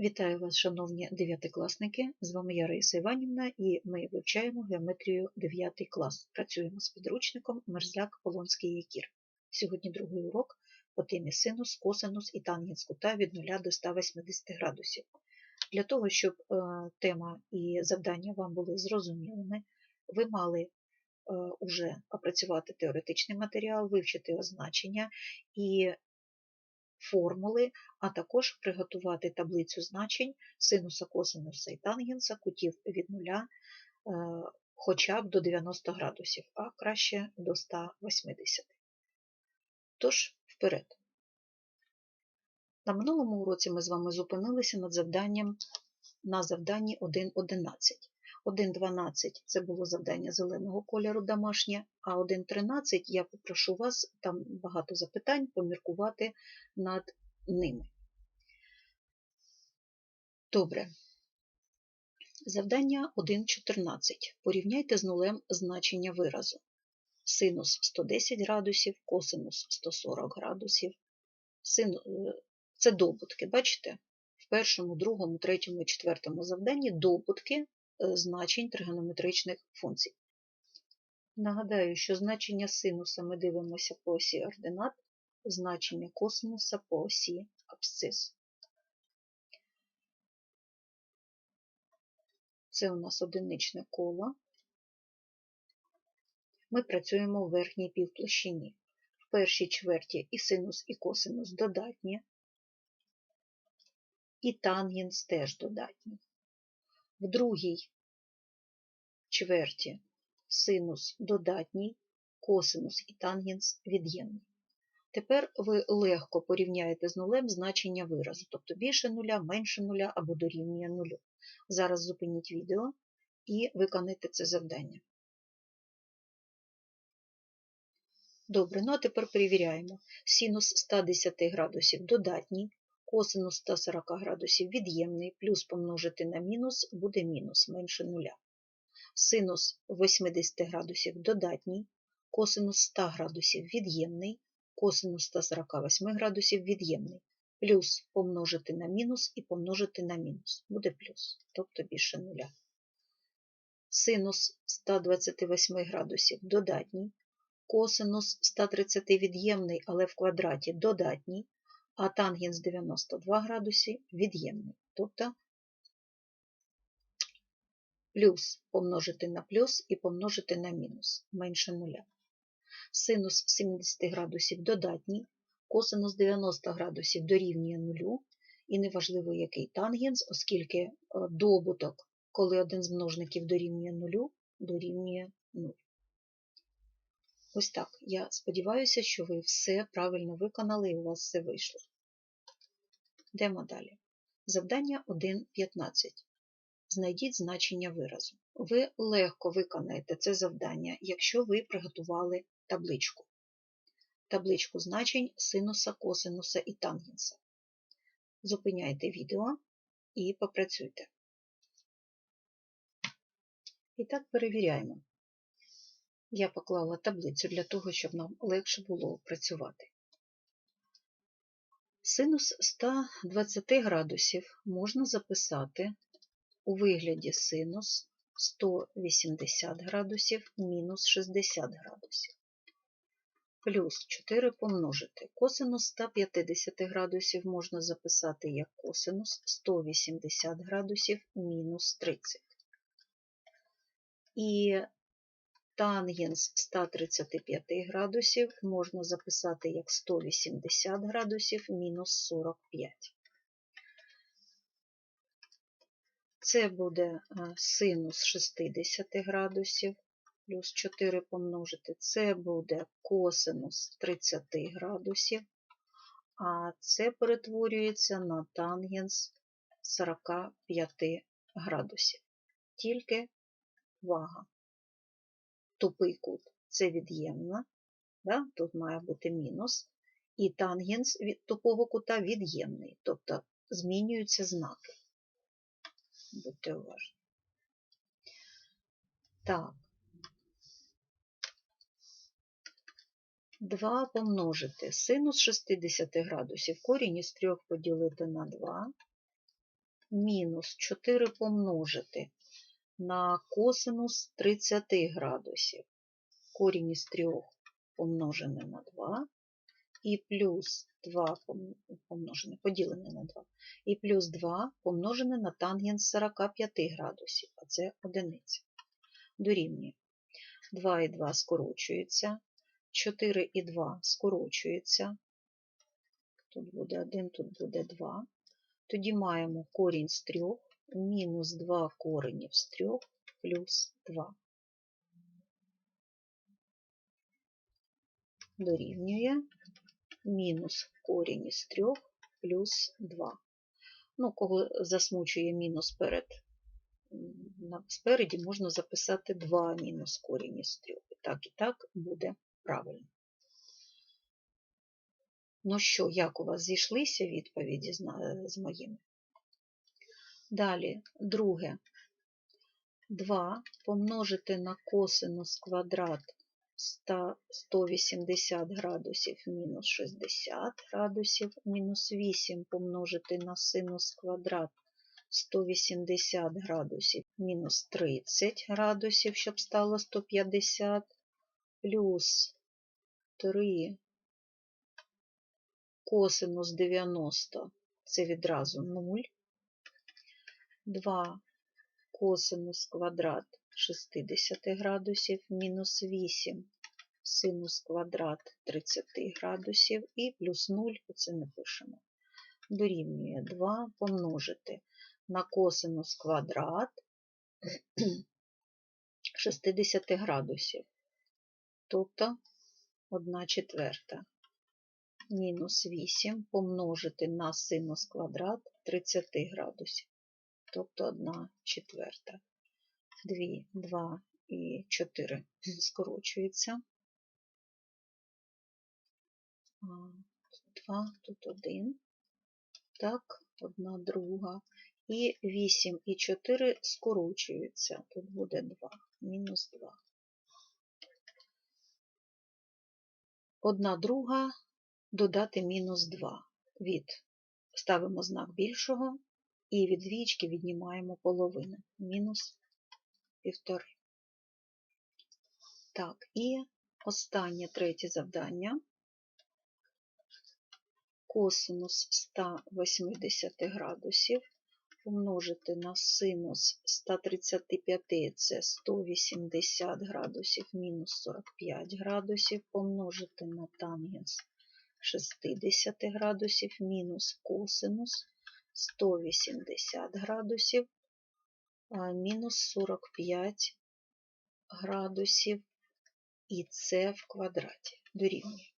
Вітаю вас, шановні дев'ятикласники! З вами я Раїса Іванівна і ми вивчаємо геометрію 9 клас. Працюємо з підручником Мерзляк Полонський Якір. Сьогодні другий урок по темі синус, косинус і тангенс кута від 0 до 180 градусів. Для того, щоб е, тема і завдання вам були зрозумілими, ви мали е, уже опрацювати теоретичний матеріал, вивчити означення і формули, а також приготувати таблицю значень синуса, косинуса і тангенса кутів від нуля хоча б до 90 градусів, а краще до 180. Тож, вперед. На минулому уроці ми з вами зупинилися над завданням на завданні 1.11. 1.12 це було завдання зеленого кольору домашнє, а 1.13 я попрошу вас, там багато запитань, поміркувати над ними. Добре. Завдання 1.14. Порівняйте з нулем значення виразу. Синус 110 градусів, косинус 140 градусів. Сину... Це добутки, бачите? В першому, другому, третьому і четвертому завданні добутки значень тригонометричних функцій. Нагадаю, що значення синуса ми дивимося по осі ординат, значення косинуса по осі абсцис. Це у нас одиничне коло. Ми працюємо в верхній півплощині. В першій чверті і синус, і косинус додатні, і тангенс теж додатні. В другій чверті синус додатній, косинус і тангенс від'ємний. Тепер ви легко порівняєте з нулем значення виразу, тобто більше нуля, менше нуля або дорівнює нулю. Зараз зупиніть відео і виконайте це завдання. Добре, ну а тепер перевіряємо. Синус 110 градусів додатній, косинус 140 градусів від'ємний, плюс помножити на мінус буде мінус менше нуля. Синус 80 градусів додатній, косинус 100 градусів від'ємний, косинус 148 градусів від'ємний, плюс помножити на мінус і помножити на мінус. Буде плюс, тобто більше нуля. Синус 128 градусів додатній, косинус 130 від'ємний, але в квадраті додатній, а тангенс 92 градуси від'ємний. Тобто плюс помножити на плюс і помножити на мінус менше нуля. Синус 70 градусів додатній, косинус 90 градусів дорівнює нулю, і неважливо, який тангенс, оскільки е, добуток, коли один з множників дорівнює нулю, дорівнює 0. Ось так. Я сподіваюся, що ви все правильно виконали і у вас все вийшло. Йдемо далі. Завдання 1.15. Знайдіть значення виразу. Ви легко виконаєте це завдання, якщо ви приготували табличку. Табличку значень синуса, косинуса і тангенса. Зупиняйте відео і попрацюйте. І так перевіряємо. Я поклала таблицю для того, щоб нам легше було працювати. Синус 120 градусів можна записати у вигляді синус 180 градусів мінус 60 градусів. Плюс 4 помножити. Косинус 150 градусів можна записати як косинус 180 градусів мінус 30. І тангенс 135 градусів можна записати як 180 градусів мінус 45. Це буде е, синус 60 градусів, плюс 4 помножити. Це буде косинус 30 градусів, а це перетворюється на тангенс 45 градусів. Тільки вага. Тупий кут це від'ємна, да? тут має бути мінус, і тангенс від тупого кута від'ємний, тобто змінюються знаки. Будьте уважні. Так. 2 помножити синус 60 градусів, корінь із 3 поділити на 2, мінус 4 помножити на косинус 30 градусів. Корінь із 3 помножене на 2 і плюс 2 помножене, поділене на 2, і плюс 2 помножене на тангенс 45 градусів, а це одиниця. Дорівнює 2 і 2 скорочуються, 4 і 2 скорочуються, тут буде 1, тут буде 2. Тоді маємо корінь з 3, мінус 2 коренів з 3 плюс 2. Дорівнює мінус корінь із 3 плюс 2. Ну, кого засмучує мінус перед, спереді, можна записати 2 мінус корінь із 3. І так, і так буде правильно. Ну що, як у вас зійшлися відповіді з моїми? Далі, друге. 2 помножити на косинус квадрат 180 градусів мінус 60 градусів, мінус 8 помножити на синус квадрат 180 градусів мінус 30 градусів, щоб стало 150, плюс 3 косинус 90 це відразу 0, 2 косинус квадрат 60 градусів, мінус 8 синус квадрат 30 градусів і плюс 0, оце не пишемо. Дорівнює 2 помножити на косинус квадрат 60 градусів, тобто 1 четверта. Мінус 8 помножити на синус квадрат 30 градусів, тобто 1 четверта. 2, 2 і 4 скорочується. 2, тут 1, так, 1 друга. І 8 і 4 скорочуються. Тут буде 2, мінус 2. Одна друга додати мінус 2. Від ставимо знак більшого і від двічки віднімаємо половину. Мінус півтори. Так, і останнє третє завдання. Косинус 180 градусів помножити на синус 135 це 180 градусів мінус 45 градусів, помножити на тангенс 60 градусів мінус косинус 180 градусів мінус 45 градусів і це в квадраті дорівнює.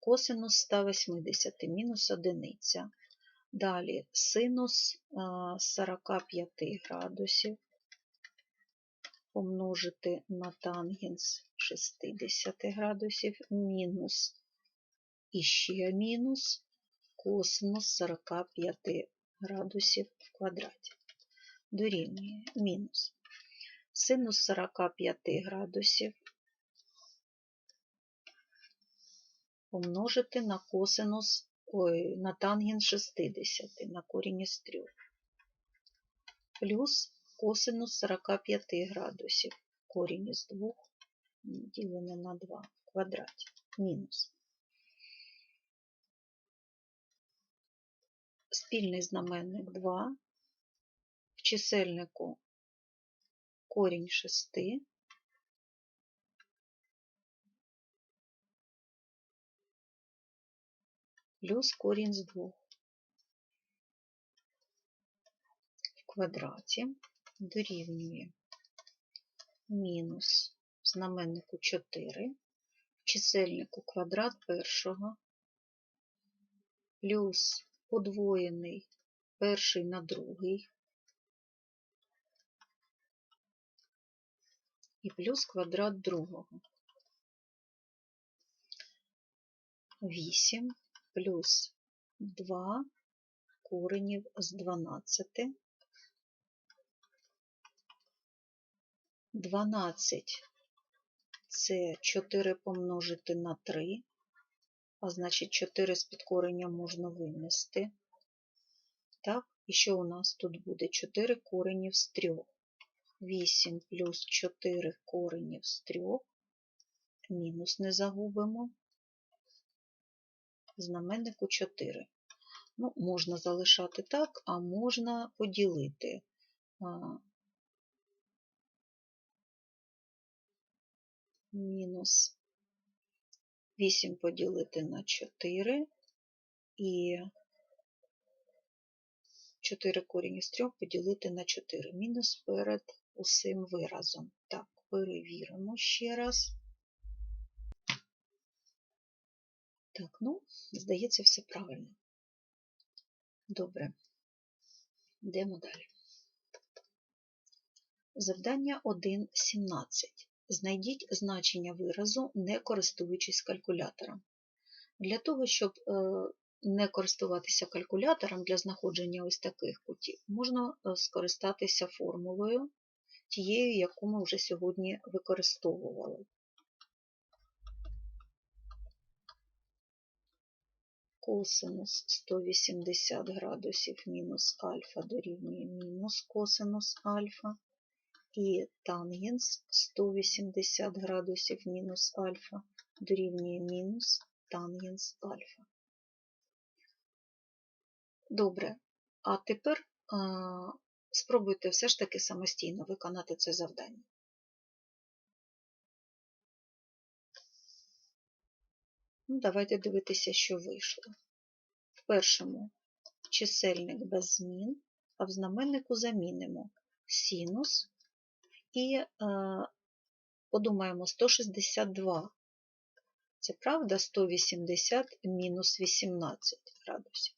Косинус 180 мінус одиниця. Далі синус 45 градусів помножити на тангенс 60 градусів мінус і ще мінус косинус 45 градусів в квадраті. Дорівнює мінус. Синус 45 градусів помножити на косинус, ой, на тангенс 60, на корінь із 3, плюс косинус 45 градусів, корінь із 2, ділене на 2 в квадраті, мінус. Спільний знаменник 2, в чисельнику корінь 6, плюс корінь з 2 в квадраті дорівнює мінус в знаменнику 4, в чисельнику квадрат першого, плюс подвоєний перший на другий, і плюс квадрат другого. 8 плюс 2 коренів з 12. 12 це 4 помножити на 3, а значить 4 з підкорення можна винести. Так, І що у нас тут буде? 4 коренів з 3. 8 плюс 4 коренів з 3. Мінус не загубимо. Знаменнику 4. Ну, можна залишати так, а можна поділити. Мінус 8 поділити на 4 і 4 корінь із 3 поділити на 4. Мінус перед усім виразом. Так, перевіримо ще раз. Так, ну, здається, все правильно. Добре. Йдемо далі. Завдання 1.17. Знайдіть значення виразу, не користуючись калькулятором. Для того, щоб е, не користуватися калькулятором для знаходження ось таких кутів, можна е, скористатися формулою, тією, яку ми вже сьогодні використовували. Косинус 180 градусів мінус альфа дорівнює мінус косинус альфа і тангенс 180 градусів мінус альфа дорівнює мінус тангенс альфа. Добре, а тепер а, спробуйте все ж таки самостійно виконати це завдання. Ну, Давайте дивитися, що вийшло. В першому чисельник без змін, а в знаменнику замінимо синус і подумаємо 162. Це правда 180 мінус 18 градусів.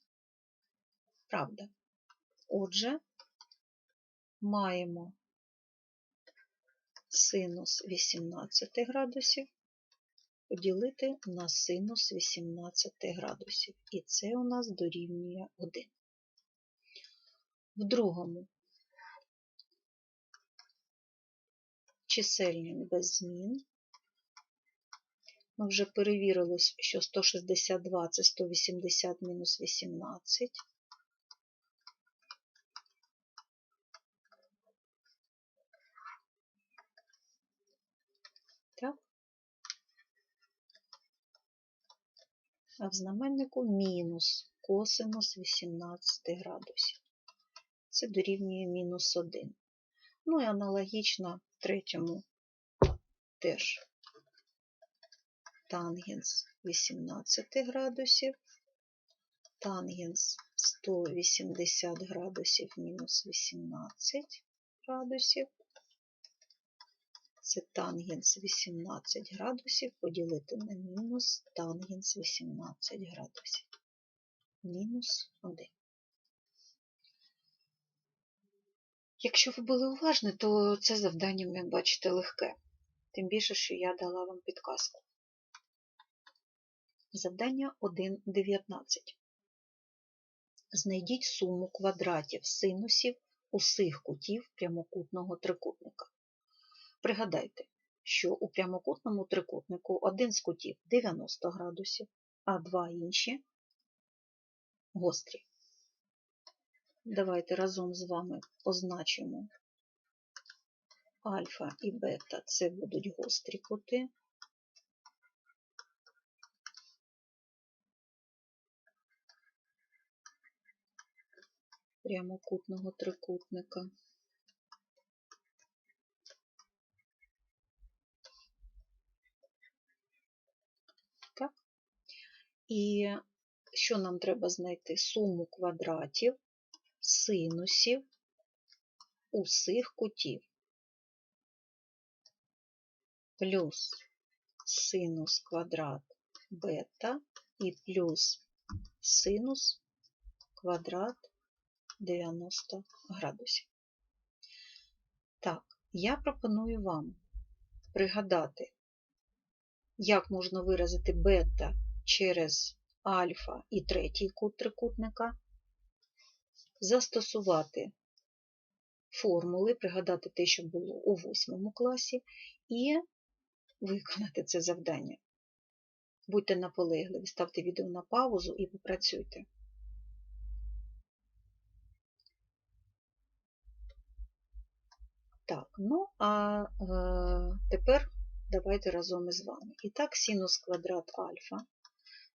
Правда. Отже, маємо синус 18 градусів поділити на синус 18 градусів. І це у нас дорівнює 1. В другому чисельник без змін. Ми вже перевірили, що 162 це 180 мінус 18. Так. А в знаменнику мінус косинус 18 градусів. Це дорівнює мінус 1. Ну і аналогічно третьому теж тангенс 18 градусів, тангенс 180 градусів мінус 18 градусів. Це тангенс 18 градусів поділити на мінус тангенс 18 градусів. Мінус 1. Якщо ви були уважні, то це завдання, як бачите, легке. Тим більше, що я дала вам підказку. Завдання 1.19. Знайдіть суму квадратів синусів усіх кутів прямокутного трикутника. Пригадайте, що у прямокутному трикутнику один з кутів 90 градусів, а два інші гострі. Давайте разом з вами позначимо альфа і бета це будуть гострі кути. Прямокутного трикутника. Так. І що нам треба знайти? Суму квадратів синусів усіх кутів. Плюс синус квадрат бета і плюс синус квадрат 90 градусів. Так, я пропоную вам пригадати, як можна виразити бета через альфа і третій кут трикутника, застосувати формули, пригадати те, що було у восьмому класі, і виконати це завдання. Будьте наполегливі, ставте відео на паузу і попрацюйте. Так, ну а е, тепер давайте разом із вами. І так, синус квадрат альфа.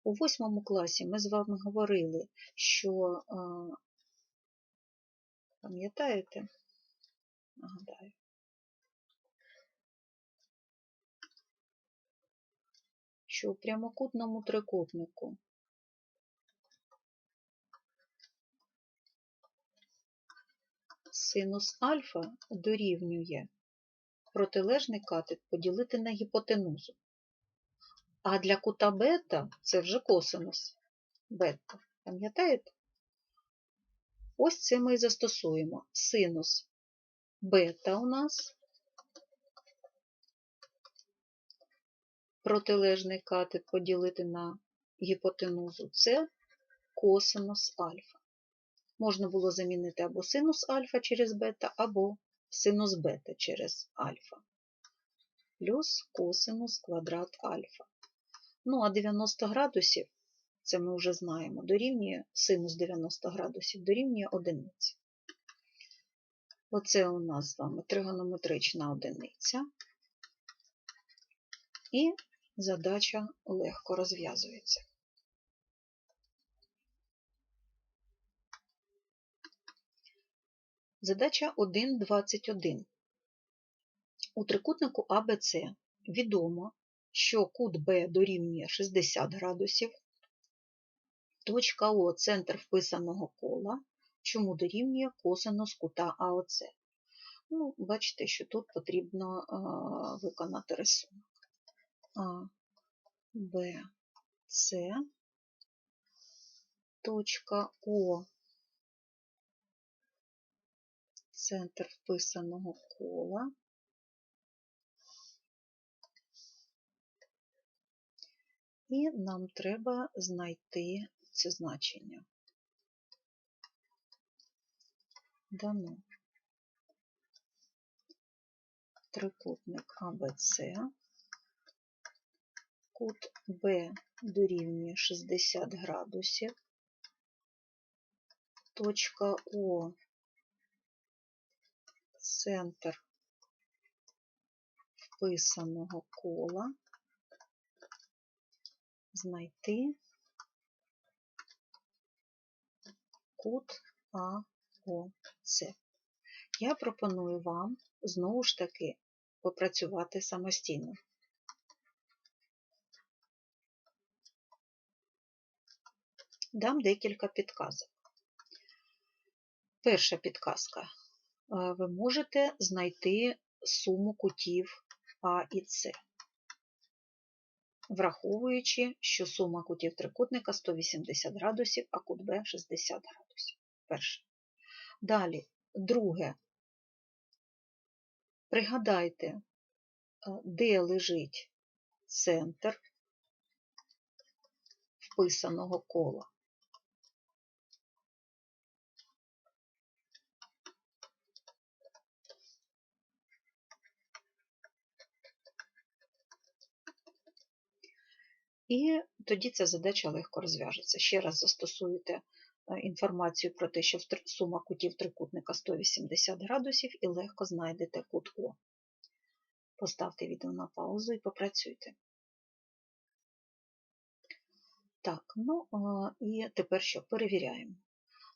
У восьмому класі ми з вами говорили, що е, пам'ятаєте, нагадаю, що у прямокутному трикутнику синус альфа дорівнює протилежний катет поділити на гіпотенузу. А для кута бета це вже косинус бета. Пам'ятаєте? Ось це ми і застосуємо. Синус бета у нас протилежний катет поділити на гіпотенузу це косинус альфа. Можна було замінити або синус альфа через бета, або синус бета через альфа. Плюс косинус квадрат альфа. Ну, а 90 градусів, це ми вже знаємо, дорівнює синус 90 градусів дорівнює одиниці. Оце у нас з вами тригонометрична одиниця. І задача легко розв'язується. Задача 1.21. У трикутнику АБЦ відомо, що кут Б дорівнює 60 градусів, точка О центр вписаного кола, чому дорівнює косинус кута АОЦ. Ну, Бачите, що тут потрібно а, виконати рисунок. А, Б, С, точка О, центр вписаного кола. І нам треба знайти це значення. Дано трикутник АБЦ, кут Б дорівнює 60 градусів, точка О, центр вписаного кола, знайти кут АОЦ. Я пропоную вам знову ж таки попрацювати самостійно. Дам декілька підказок. Перша підказка. Ви можете знайти суму кутів А і С враховуючи, що сума кутів трикутника 180 градусів, а кут Б 60 градусів. Перше. Далі, друге, пригадайте, е, де лежить центр вписаного кола. І тоді ця задача легко розв'яжеться. Ще раз застосуєте е, інформацію про те, що сума кутів трикутника 180 градусів, і легко знайдете кут О. Поставте відео на паузу і попрацюйте. Так, ну і тепер що? Перевіряємо.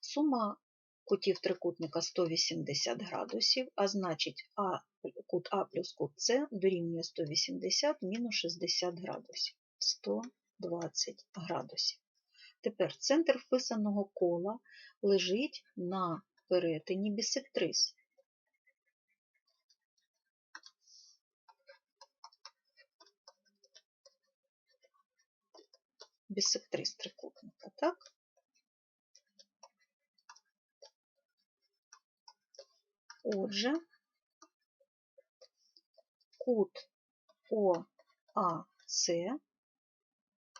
Сума кутів трикутника 180 градусів, а значить а, кут А плюс кут С дорівнює 180 мінус 60 градусів. 120 градусів. Тепер центр вписаного кола лежить на перетині бісектрис. Бісектрис трикутника, так? Отже, кут ОАС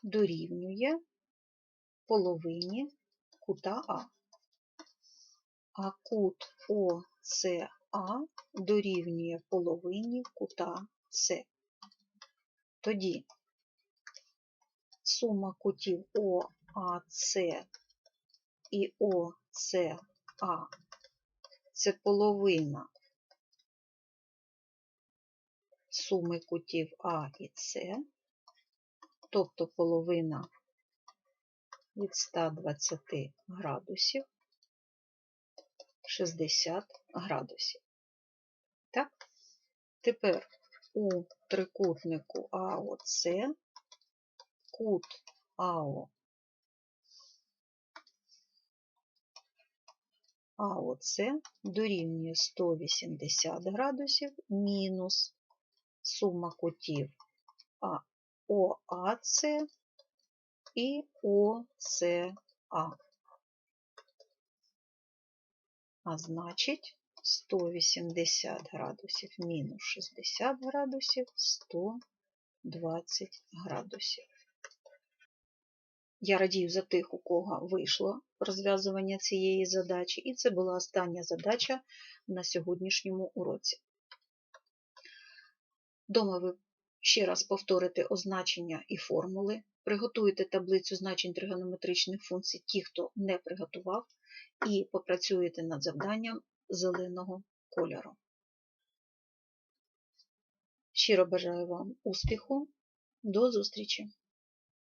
дорівнює половині кута А. А кут ОСА дорівнює половині кута С. Тоді сума кутів ОАС і ОСА це половина суми кутів А і С, тобто половина від 120 градусів 60 градусів. Так? Тепер у трикутнику АОЦ кут АО АОЦ дорівнює 180 градусів мінус сума кутів ОАЦ і ОЦА. А значить 180 градусів мінус 60 градусів 120 градусів. Я радію за тих, у кого вийшло розв'язування цієї задачі, і це була остання задача на сьогоднішньому уроці. Дома ви ще раз повторите означення і формули, приготуйте таблицю значень тригонометричних функцій, ті, хто не приготував, і попрацюєте над завданням зеленого кольору. Щиро бажаю вам успіху. До зустрічі!